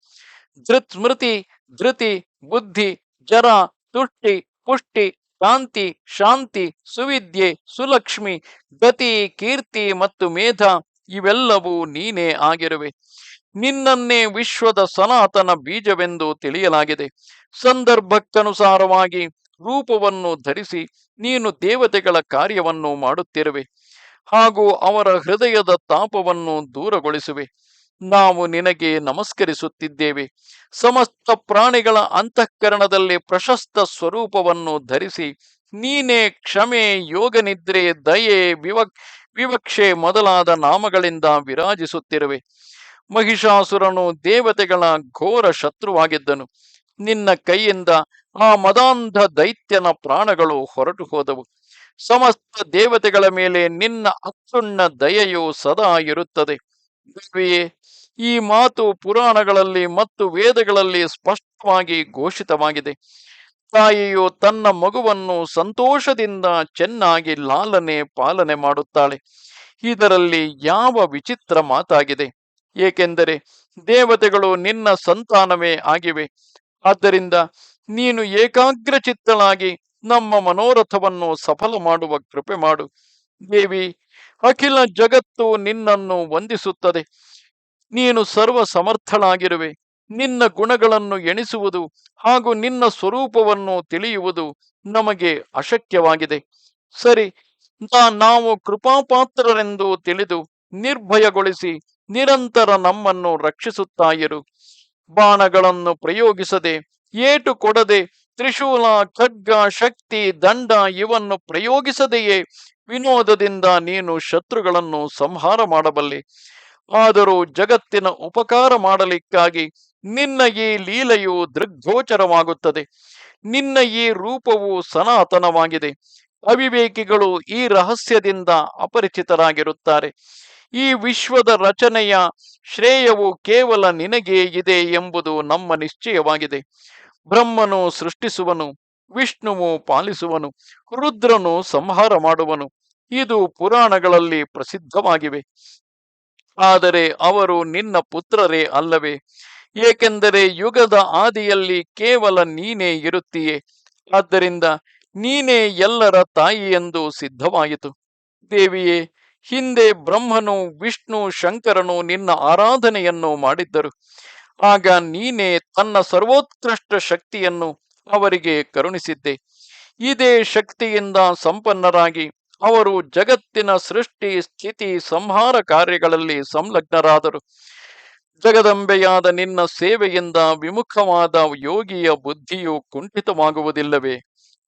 ಧೃತ್ ಸ್ಮೃತಿ, ಧೃತಿ, ಬುದ್ಧಿ, ಜರ, ತುಷ್ಟಿ, ಪುಷ್ಟಿ, ಕಾಂತಿ, ಶಾಂತಿ, ಸುವಿದ್ಯೆ, ಸುಲಕ್ಷ್ಮಿ, ಗತಿ, ಕೀರ್ತಿ ಮತ್ತು ಮೇಧ ಇವೆಲ್ಲವೂ ನೀನೇ ಆಗಿರುವೆ. ನಿನ್ನನ್ನೇ ವಿಶ್ವದ ಸನಾತನ ಬೀಜವೆಂದು ತಿಳಿಯಲಾಗಿದೆ. ಸಂದರ್ಭಕ್ಕನುಸಾರವಾಗಿ ರೂಪವನ್ನು ಧರಿಸಿ ನೀನು ದೇವತೆಗಳ ಕಾರ್ಯವನ್ನು ಮಾಡುತ್ತಿರುವೆ ಹಾಗೂ ಅವರ ಹೃದಯದ ತಾಪವನ್ನು ದೂರಗೊಳಿಸುವೆ. ನಾವು ನಿನಗೆ ನಮಸ್ಕರಿಸುತ್ತಿದ್ದೇವೆ. ಸಮಸ್ತ ಪ್ರಾಣಿಗಳ ಅಂತಃಕರಣದಲ್ಲಿ ಪ್ರಶಸ್ತ ಸ್ವರೂಪವನ್ನು ಧರಿಸಿ ನೀನೇ ಕ್ಷಮೆ, ಯೋಗನಿದ್ರೆ, ದಯೆ ವಿವಕ್ ವಿವಕ್ಷೆ ಮೊದಲಾದ ನಾಮಗಳಿಂದ ವಿರಾಜಿಸುತ್ತಿರುವೆ. ಮಹಿಷಾಸುರನು ದೇವತೆಗಳ ಘೋರ ಶತ್ರುವಾಗಿದ್ದನು. ನಿನ್ನ ಕೈಯಿಂದ ಆ ಮದಾಂಧ ದೈತ್ಯನ ಪ್ರಾಣಗಳು ಹೊರಟು ಹೋದವು. ಸಮಸ್ತ ದೇವತೆಗಳ ಮೇಲೆ ನಿನ್ನ ಅಕ್ಷುಣ್ಣ ದಯೆಯು ಸದಾ ಇರುತ್ತದೆ. ಈ ಮಾತು ಪುರಾಣಗಳಲ್ಲಿ ಮತ್ತು ವೇದಗಳಲ್ಲಿ ಸ್ಪಷ್ಟವಾಗಿ ಘೋಷಿತವಾಗಿದೆ. ತಾಯಿಯು ತನ್ನ ಮಗುವನ್ನು ಸಂತೋಷದಿಂದ ಚೆನ್ನಾಗಿ ಲಾಲನೆ ಪಾಲನೆ ಮಾಡುತ್ತಾಳೆ. ಇದರಲ್ಲಿ ಯಾವ ವಿಚಿತ್ರ ಮಾತಾಗಿದೆ. ಏಕೆಂದರೆ ದೇವತೆಗಳು ನಿನ್ನ ಸಂತಾನವೇ ಆಗಿವೆ. ಆದ್ದರಿಂದ ನೀನು ಏಕಾಗ್ರಚಿತ್ತಳಾಗಿ ನಮ್ಮ ಮನೋರಥವನ್ನು ಸಫಲ ಮಾಡುವ ಕೃಪೆ ಮಾಡು. ದೇವಿ, ಅಖಿಲ ಜಗತ್ತು ನಿನ್ನನ್ನು ವಂದಿಸುತ್ತದೆ. ನೀನು ಸರ್ವ ಸಮರ್ಥಳಾಗಿರುವೆ ನಿನ್ನ ಗುಣಗಳನ್ನು ಎಣಿಸುವುದು ಹಾಗೂ ನಿನ್ನ ಸ್ವರೂಪವನ್ನು ತಿಳಿಯುವುದು ನಮಗೆ ಅಶಕ್ಯವಾಗಿದೆ. ಸರಿ ನಾವು ಕೃಪಾಪಾತ್ರರೆಂದು ತಿಳಿದು ನಿರ್ಭಯಗೊಳಿಸಿ ನಿರಂತರ ನಮ್ಮನ್ನು ರಕ್ಷಿಸುತ್ತಾ ಇರು ಬಾಣಗಳನ್ನು ಪ್ರಯೋಗಿಸದೆ, ಏಟು ಕೊಡದೆ, ತ್ರಿಶೂಲ, ಖಡ್ಗ, ಶಕ್ತಿ, ದಂಡ ಇವನ್ನು ಪ್ರಯೋಗಿಸದೆಯೇ? ವಿನೋದದಿಂದ ನೀನು ಶತ್ರುಗಳನ್ನು ಸಂಹಾರ ಮಾಡಬಲ್ಲೆ. ಆದರೂ ಜಗತ್ತಿನ ಉಪಕಾರ ಮಾಡಲಿಕ್ಕಾಗಿ ನಿನ್ನ ಈ ಲೀಲೆಯು ದೃಗ್ಗೋಚರವಾಗುತ್ತದೆ. ನಿನ್ನ ಈ ರೂಪವು ಸನಾತನವಾಗಿದೆ. ಅವಿವೇಕಿಗಳು ಈ ರಹಸ್ಯದಿಂದ ಅಪರಿಚಿತರಾಗಿರುತ್ತಾರೆ. ಈ ವಿಶ್ವದ ರಚನೆಯ ಶ್ರೇಯವು ಕೇವಲ ನಿನಗೇ ಇದೆ ಎಂಬುದು ನಮ್ಮ ನಿಶ್ಚಯವಾಗಿದೆ. ಬ್ರಹ್ಮನು ಸೃಷ್ಟಿಸುವನು, ವಿಷ್ಣುವು ಪಾಲಿಸುವನು, ರುದ್ರನು ಸಂಹಾರ ಮಾಡುವನು, ಇದು ಪುರಾಣಗಳಲ್ಲಿ ಪ್ರಸಿದ್ಧವಾಗಿವೆ. ಆದರೆ ಅವರು ನಿನ್ನ ಪುತ್ರರೇ ಅಲ್ಲವೇ? ಏಕೆಂದರೆ ಯುಗದ ಆದಿಯಲ್ಲಿ ಕೇವಲ ನೀನೇ ಇರುತ್ತೀಯೇ. ಆದ್ದರಿಂದ ನೀನೇ ಎಲ್ಲರ ತಾಯಿ ಎಂದು ಸಿದ್ಧವಾಯಿತು. ದೇವಿಯೇ ಹಿಂದೆ ಬ್ರಹ್ಮನು, ವಿಷ್ಣು, ಶಂಕರನು ನಿನ್ನ ಆರಾಧನೆಯನ್ನು ಮಾಡಿದ್ದರು. ಆಗ ನೀನೇ ತನ್ನ ಸರ್ವೋತ್ಕೃಷ್ಟ ಶಕ್ತಿಯನ್ನು ಅವರಿಗೆ ಕರುಣಿಸಿದ್ದೆ. ಇದೇ ಶಕ್ತಿಯಿಂದ ಸಂಪನ್ನರಾಗಿ ಅವರು ಜಗತ್ತಿನ ಸೃಷ್ಟಿ, ಸ್ಥಿತಿ, ಸಂಹಾರ ಕಾರ್ಯಗಳಲ್ಲಿ ಸಂಲಗ್ನರಾದರು. ಜಗದಂಬೆಯಾದ ನಿನ್ನ ಸೇವೆಯಿಂದ ವಿಮುಖವಾದ ಯೋಗಿಯ ಬುದ್ಧಿಯು ಕುಂಠಿತವಾಗುವುದಿಲ್ಲವೇ?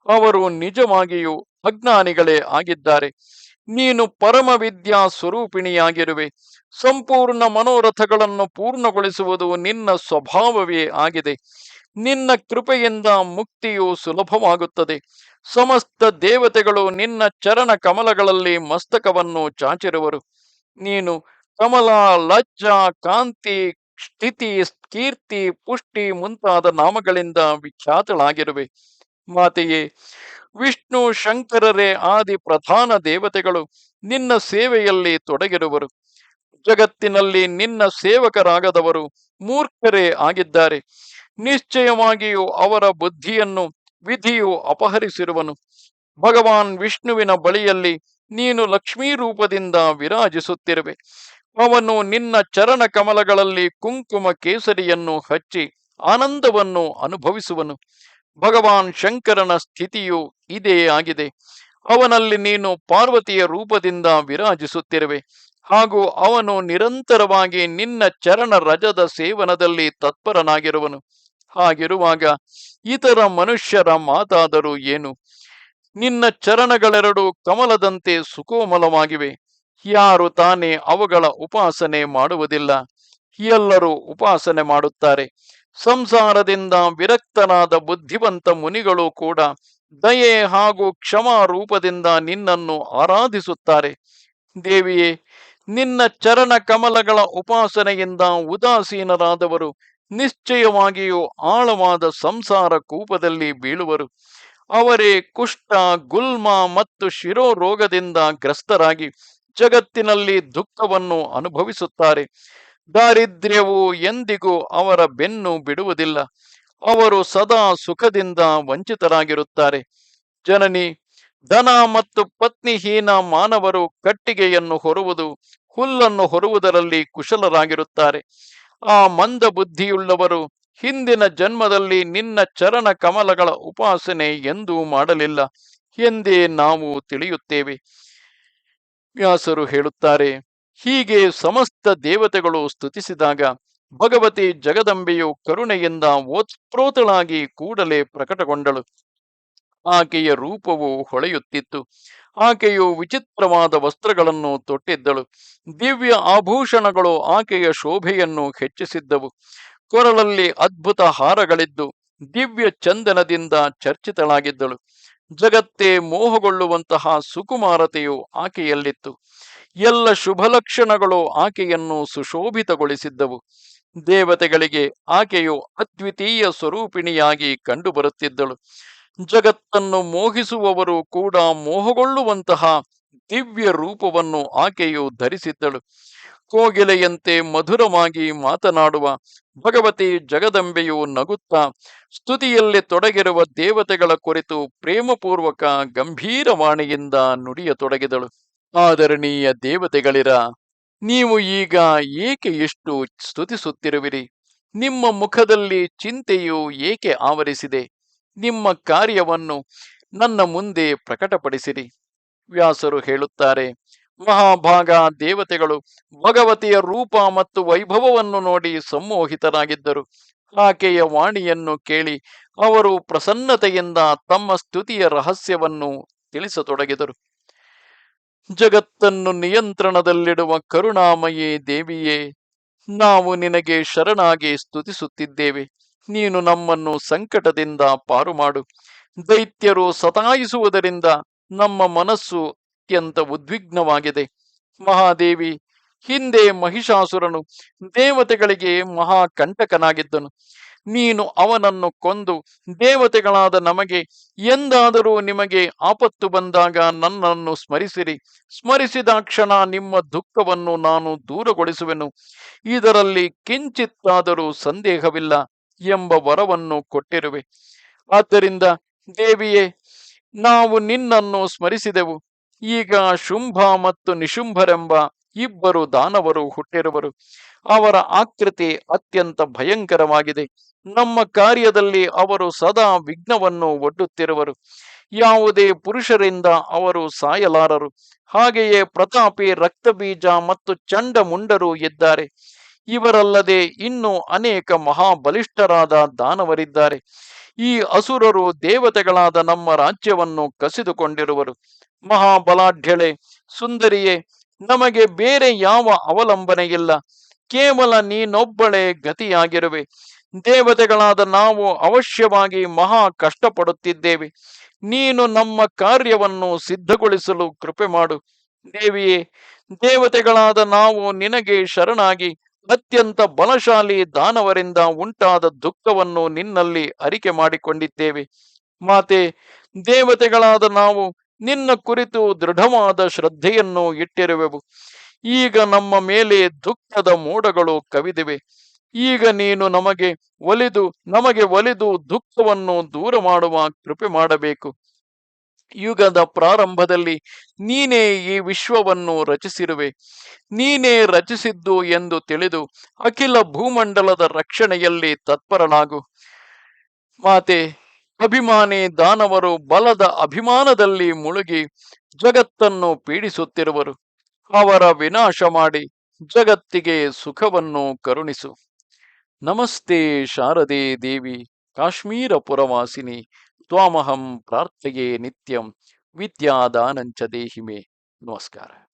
ಅವರು ನಿಜವಾಗಿಯೂ ಅಜ್ಞಾನಿಗಳೇ ಆಗಿದ್ದಾರೆ. ನೀನು ಪರಮ ವಿದ್ಯಾ ಸ್ವರೂಪಿಣಿಯಾಗಿರುವೆ. ಸಂಪೂರ್ಣ ಮನೋರಥಗಳನ್ನು ಪೂರ್ಣಗೊಳಿಸುವುದು ನಿನ್ನ ಸ್ವಭಾವವೇ ಆಗಿದೆ. ನಿನ್ನ ಕೃಪೆಯಿಂದ ಮುಕ್ತಿಯು ಸುಲಭವಾಗುತ್ತದೆ. ಸಮಸ್ತ ದೇವತೆಗಳು ನಿನ್ನ ಚರಣ ಕಮಲಗಳಲ್ಲಿ ಮಸ್ತಕವನ್ನು ಚಾಚಿರುವರು. ನೀನು ಕಮಲ, ಲಜ್ಜ, ಕಾಂತಿ, ಸ್ಥಿತಿ, ಕೀರ್ತಿ, ಪುಷ್ಟಿ ಮುಂತಾದ ನಾಮಗಳಿಂದ ವಿಖ್ಯಾತಳಾಗಿರುವೆ. ಮಾತೆಯೇ ವಿಷ್ಣು ಶಂಕರರೇ ಆದಿ ಪ್ರಧಾನ ದೇವತೆಗಳು ನಿನ್ನ ಸೇವೆಯಲ್ಲಿ ತೊಡಗಿರುವರು. ಜಗತ್ತಿನಲ್ಲಿ ನಿನ್ನ ಸೇವಕರಾಗದವರು ಮೂರ್ಖರೇ ಆಗಿದ್ದಾರೆ. ನಿಶ್ಚಯವಾಗಿಯೂ ಅವರ ಬುದ್ಧಿಯನ್ನು ವಿಧಿಯು ಅಪಹರಿಸಿರುವನು. ಭಗವಾನ್ ವಿಷ್ಣುವಿನ ಬಳಿಯಲ್ಲಿ ನೀನು ಲಕ್ಷ್ಮೀ ರೂಪದಿಂದ ವಿರಾಜಿಸುತ್ತಿರುವೆ. ಅವನು ನಿನ್ನ ಚರಣ ಕಮಲಗಳಲ್ಲಿ ಕುಂಕುಮ ಕೇಸರಿಯನ್ನು ಹಚ್ಚಿ ಆನಂದವನ್ನು ಅನುಭವಿಸುವನು. ಭಗವಾನ್ ಶಂಕರನ ಸ್ಥಿತಿಯು ಇದೇ ಆಗಿದೆ. ಅವನಲ್ಲಿ ನೀನು ಪಾರ್ವತಿಯ ರೂಪದಿಂದ ವಿರಾಜಿಸುತ್ತಿರುವೆ. ಹಾಗೂ ಅವನು ನಿರಂತರವಾಗಿ ನಿನ್ನ ಚರಣ ರಜದ ಸೇವನದಲ್ಲಿ ತತ್ಪರನಾಗಿರುವನು. ಹಾಗಿರುವಾಗ ಇತರ ಮನುಷ್ಯರ ಮಾತಾದರೂ ಏನು? ನಿನ್ನ ಚರಣಗಳೆರಡು ಕಮಲದಂತೆ ಸುಕೋಮಲವಾಗಿವೆ. ಯಾರು ತಾನೇ ಅವುಗಳ ಉಪಾಸನೆ ಮಾಡುವುದಿಲ್ಲ. ಎಲ್ಲರೂ ಉಪಾಸನೆ ಮಾಡುತ್ತಾರೆ. ಸಂಸಾರದಿಂದ ವಿರಕ್ತನಾದ ಬುದ್ಧಿವಂತ ಮುನಿಗಳು ಕೂಡ ದಯೆ ಹಾಗೂ ಕ್ಷಮಾ ರೂಪದಿಂದ ನಿನ್ನನ್ನು ಆರಾಧಿಸುತ್ತಾರೆ. ದೇವಿಯೇ, ನಿನ್ನ ಚರಣ ಕಮಲಗಳ ಉಪಾಸನೆಯಿಂದ ಉದಾಸೀನರಾದವರು ನಿಶ್ಚಯವಾಗಿಯೂ ಆಳವಾದ ಸಂಸಾರ ಕೂಪದಲ್ಲಿ ಬೀಳುವರು. ಅವರೇ ಕುಷ್ಠ, ಗುಲ್ಮ ಮತ್ತು ಶಿರೋರೋಗದಿಂದ ಗ್ರಸ್ತರಾಗಿ ಜಗತ್ತಿನಲ್ಲಿ ದುಃಖವನ್ನು ಅನುಭವಿಸುತ್ತಾರೆ. ದಾರಿದ್ರ್ಯವು ಎಂದಿಗೂ ಅವರ ಬೆನ್ನು ಬಿಡುವುದಿಲ್ಲ. ಅವರು ಸದಾ ಸುಖದಿಂದ ವಂಚಿತರಾಗಿರುತ್ತಾರೆ. ಜನನಿ, ಧನ ಮತ್ತು ಪತ್ನಿಹೀನ ಮಾನವರು ಕಟ್ಟಿಗೆಯನ್ನು ಹೊರುವುದು, ಹುಲ್ಲನ್ನು ಹೊರುವುದರಲ್ಲಿ ಕುಶಲರಾಗಿರುತ್ತಾರೆ. ಆ ಮಂದ ಬುದ್ಧಿಯುಳ್ಳವರು ಹಿಂದಿನ ಜನ್ಮದಲ್ಲಿ ನಿನ್ನ ಚರಣ ಕಮಲಗಳ ಉಪಾಸನೆ ಎಂದೂ ಮಾಡಲಿಲ್ಲ. ಎಂದೇ ನಾವು ತಿಳಿಯುತ್ತೇವೆ. ವ್ಯಾಸರು ಹೇಳುತ್ತಾರೆ ಹೀಗೆ ಸಮಸ್ತ ದೇವತೆಗಳು ಸ್ತುತಿಸಿದಾಗ ಭಗವತಿ ಜಗದಂಬೆಯು ಕರುಣೆಯಿಂದ ಓತ್ಪ್ರೋತಳಾಗಿ ಕೂಡಲೇ ಪ್ರಕಟಗೊಂಡಳು. ಆಕೆಯ ರೂಪವು ಹೊಳೆಯುತ್ತಿತ್ತು. ಆಕೆಯು ವಿಚಿತ್ರವಾದ ವಸ್ತ್ರಗಳನ್ನು ತೊಟ್ಟಿದ್ದಳು. ದಿವ್ಯ ಆಭೂಷಣಗಳು ಆಕೆಯ ಶೋಭೆಯನ್ನು ಹೆಚ್ಚಿಸಿದ್ದವು. ಕೊರಳಲ್ಲಿ ಅದ್ಭುತ ಹಾರಗಳಿದ್ದು ದಿವ್ಯ ಚಂದನದಿಂದ ಚರ್ಚಿತಳಾಗಿದ್ದಳು. ಜಗತ್ತೇ ಮೋಹಗೊಳ್ಳುವಂತಹ ಸುಕುಮಾರತೆಯು ಆಕೆಯಲ್ಲಿತ್ತು. ಎಲ್ಲ ಶುಭ ಲಕ್ಷಣಗಳು ಆಕೆಯನ್ನು ಸುಶೋಭಿತಗೊಳಿಸಿದ್ದವು. ದೇವತೆಗಳಿಗೆ ಆಕೆಯು ಅದ್ವಿತೀಯ ಸ್ವರೂಪಿಣಿಯಾಗಿ ಕಂಡುಬರುತ್ತಿದ್ದಳು. ಜಗತ್ತನ್ನು ಮೋಹಿಸುವವರು ಕೂಡ ಮೋಹಗೊಳ್ಳುವಂತಹ ದಿವ್ಯ ರೂಪವನ್ನು ಆಕೆಯು ಧರಿಸಿದ್ದಳು. ಕೋಗಿಲೆಯಂತೆ ಮಧುರವಾಗಿ ಮಾತನಾಡುವ ಭಗವತಿ ಜಗದಂಬೆಯು ನಗುತ್ತಾ ಸ್ತುತಿಯಲ್ಲಿ ತೊಡಗಿರುವ ದೇವತೆಗಳ ಕುರಿತು ಪ್ರೇಮಪೂರ್ವಕ ಗಂಭೀರವಾಣಿಯಿಂದ ನುಡಿಯತೊಡಗಿದಳು. ಆದರಣೀಯ ದೇವತೆಗಳಿರ, ನೀವು ಈಗ ಏಕೆ ಎಷ್ಟು ಸ್ತುತಿಸುತ್ತಿರುವಿರಿ? ನಿಮ್ಮ ಮುಖದಲ್ಲಿ ಚಿಂತೆಯು ಏಕೆ ಆವರಿಸಿದೆ? ನಿಮ್ಮ ಕಾರ್ಯವನ್ನು ನನ್ನ ಮುಂದೆ ಪ್ರಕಟಪಡಿಸಿರಿ. ವ್ಯಾಸರು ಹೇಳುತ್ತಾರೆ, ಮಹಾಭಾಗ ದೇವತೆಗಳು ಭಗವತಿಯ ರೂಪ ಮತ್ತು ವೈಭವವನ್ನು ನೋಡಿ ಸಮ್ಮೋಹಿತರಾಗಿದ್ದರು. ಆಕೆಯ ವಾಣಿಯನ್ನು ಕೇಳಿ ಅವರು ಪ್ರಸನ್ನತೆಯಿಂದ ತಮ್ಮ ಸ್ತುತಿಯ ರಹಸ್ಯವನ್ನು ತಿಳಿಸತೊಡಗಿದರು. ಜಗತ್ತನ್ನು ನಿಯಂತ್ರಣದಲ್ಲಿಡುವ ಕರುಣಾಮಯೇ ದೇವಿಯೇ, ನಾವು ನಿನಗೆ ಶರಣಾಗಿ ಸ್ತುತಿಸುತ್ತಿದ್ದೇವೆ. ನೀನು ನಮ್ಮನ್ನು ಸಂಕಟದಿಂದ ಪಾರು ಮಾಡು ದೈತ್ಯರು ಸತಾಯಿಸುವುದರಿಂದ ನಮ್ಮ ಮನಸ್ಸು ಅತ್ಯಂತ ಉದ್ವಿಗ್ನವಾಗಿದೆ. ಮಹಾದೇವಿ, ಹಿಂದೆ ಮಹಿಷಾಸುರನು ದೇವತೆಗಳಿಗೆ ಮಹಾಕಂಟಕನಾಗಿದ್ದನು. ನೀನು ಅವನನ್ನು ಕೊಂದು ದೇವತೆಗಳಾದ ನಮಗೆ ಎಂದಾದರೂ ನಿಮಗೆ ಆಪತ್ತು ಬಂದಾಗ ನನ್ನನ್ನು ಸ್ಮರಿಸಿರಿ. ಸ್ಮರಿಸಿದ ಕ್ಷಣ ನಿಮ್ಮ ದುಃಖವನ್ನು ನಾನು ದೂರಗೊಳಿಸುವೆನು. ಇದರಲ್ಲಿ ಕಿಂಚಿತ್ತಾದರೂ ಸಂದೇಹವಿಲ್ಲ ಎಂಬ ವರವನ್ನು ಕೊಟ್ಟಿರುವೆ. ಆದ್ದರಿಂದ ದೇವಿಯೇ, ನಾವು ನಿನ್ನನ್ನು ಸ್ಮರಿಸಿದೆವು. ಈಗ ಶುಂಭ ಮತ್ತು ನಿಶುಂಭರೆಂಬ ಇಬ್ಬರು ದಾನವರು ಹುಟ್ಟಿರುವರು ಅವರ ಆಕೃತಿ ಅತ್ಯಂತ ಭಯಂಕರವಾಗಿದೆ. ನಮ್ಮ ಕಾರ್ಯದಲ್ಲಿ ಅವರು ಸದಾ ವಿಘ್ನವನ್ನು ಒಡ್ಡುತ್ತಿರುವರು. ಯಾವುದೇ ಪುರುಷರಿಂದ ಅವರು ಸಾಯಲಾರರು. ಹಾಗೆಯೇ ಪ್ರತಾಪಿ ರಕ್ತಬೀಜ ಮತ್ತು ಚಂಡಮುಂಡರು ಇದ್ದಾರೆ. ಇವರಲ್ಲದೆ ಇನ್ನೂ ಅನೇಕ ಮಹಾಬಲಿಷ್ಠರಾದ ದಾನವರಿದ್ದಾರೆ. ಈ ಅಸುರರು ದೇವತೆಗಳಾದ ನಮ್ಮ ರಾಜ್ಯವನ್ನು ಕಸಿದುಕೊಂಡಿರುವರು. ಮಹಾಬಲಾಢ್ಯಳೆ, ಸುಂದರಿಯೇ ನಮಗೆ ಬೇರೆ ಯಾವ ಅವಲಂಬನೆ ಇಲ್ಲ ಕೇವಲ ನೀನೊಬ್ಬಳೇ ಗತಿಯಾಗಿರುವೆ. ದೇವತೆಗಳಾದ ನಾವು ಅವಶ್ಯವಾಗಿ ಮಹಾ ಕಷ್ಟಪಡುತ್ತಿದ್ದೇವೆ. ನೀನು ನಮ್ಮ ಕಾರ್ಯವನ್ನು ಸಿದ್ಧಗೊಳಿಸಲು ಕೃಪೆ ಮಾಡು. ದೇವಿಯೇ, ದೇವತೆಗಳಾದ ನಾವು ನಿನಗೆ ಶರಣಾಗಿ ಅತ್ಯಂತ ಬಲಶಾಲಿ ದಾನವರಿಂದ ಉಂಟಾದ ದುಃಖವನ್ನು ನಿನ್ನಲ್ಲಿ ಅರಿಕೆ ಮಾಡಿಕೊಂಡಿದ್ದೇವೆ. ಮಾತೆ, ದೇವತೆಗಳಾದ ನಾವು ನಿನ್ನ ಕುರಿತು ದೃಢವಾದ ಶ್ರದ್ಧೆಯನ್ನು ಇಟ್ಟಿರುವೆವು. ಈಗ ನಮ್ಮ ಮೇಲೆ ದುಃಖದ ಮೋಡಗಳು ಕವಿದಿವೆ. ಈಗ ನೀನು ನಮಗೆ ಒಲಿದು ನಮಗೆ ಒಲಿದು ದುಃಖವನ್ನು ದೂರ ಮಾಡುವ ಕೃಪೆ ಮಾಡಬೇಕು. ಯುಗದ ಪ್ರಾರಂಭದಲ್ಲಿ ನೀನೇ ಈ ವಿಶ್ವವನ್ನು ರಚಿಸಿರುವೆ. ನೀನೇ ರಚಿಸಿದ್ದು ಎಂದು ತಿಳಿದು ಅಖಿಲ ಭೂಮಂಡಲದ ರಕ್ಷಣೆಯಲ್ಲಿ ತತ್ಪರನಾಗು. ಮಾತೆ ಅಭಿಮಾನಿ ದಾನವರು ಬಲದ ಅಭಿಮಾನದಲ್ಲಿ ಮುಳುಗಿ ಜಗತ್ತನ್ನು ಪೀಡಿಸುತ್ತಿರುವರು. ಅವರ ವಿನಾಶ ಮಾಡಿ ಜಗತ್ತಿಗೆ ಸುಖವನ್ನು ಕರುಣಿಸು. ನಮಸ್ತೆ ಶಾರದೆ ದೇವಿ, ಕಾಶ್ಮೀರ ಪುರವಾಸಿನಿ, ತ್ವಾಮಹಂ ಪ್ರಾರ್ಥೆಯೇ ನಿತ್ಯಂ, ವಿದ್ಯಾದಾನಂಚ ದೇಹಿಮೆ. ನಮಸ್ಕಾರ.